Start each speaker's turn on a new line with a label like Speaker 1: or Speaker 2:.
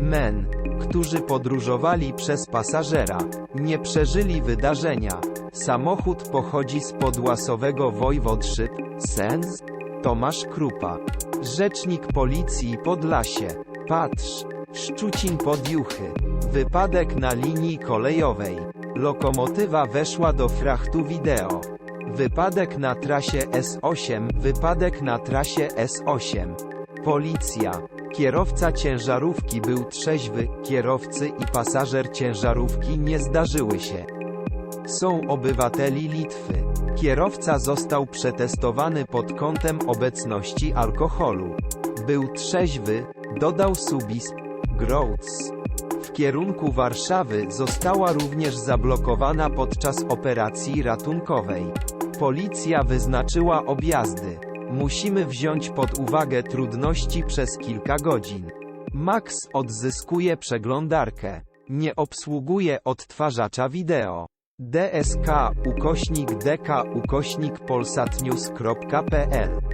Speaker 1: Men, którzy podróżowali przez pasażera, nie przeżyli wydarzenia. Samochód pochodzi z podłasowego Wojwodszyp, Sens? Tomasz Krupa. Rzecznik Policji Podlasie. Patrz. Szczucin pod Juchy. Wypadek na linii kolejowej. Lokomotywa weszła do frachtu wideo. Wypadek na trasie S8. Wypadek na trasie S8. Policja. Kierowca ciężarówki był trzeźwy, kierowcy i pasażer ciężarówki nie zdarzyły się. Są obywateli Litwy. Kierowca został przetestowany pod kątem obecności alkoholu. Był trzeźwy, dodał Subis, Groats. W kierunku Warszawy została również zablokowana podczas operacji ratunkowej. Policja wyznaczyła objazdy. Musimy wziąć pod uwagę trudności przez kilka godzin. Max odzyskuje przeglądarkę. Nie obsługuje odtwarzacza wideo. DSK ukośnik dk ukośnik polsatnews.pl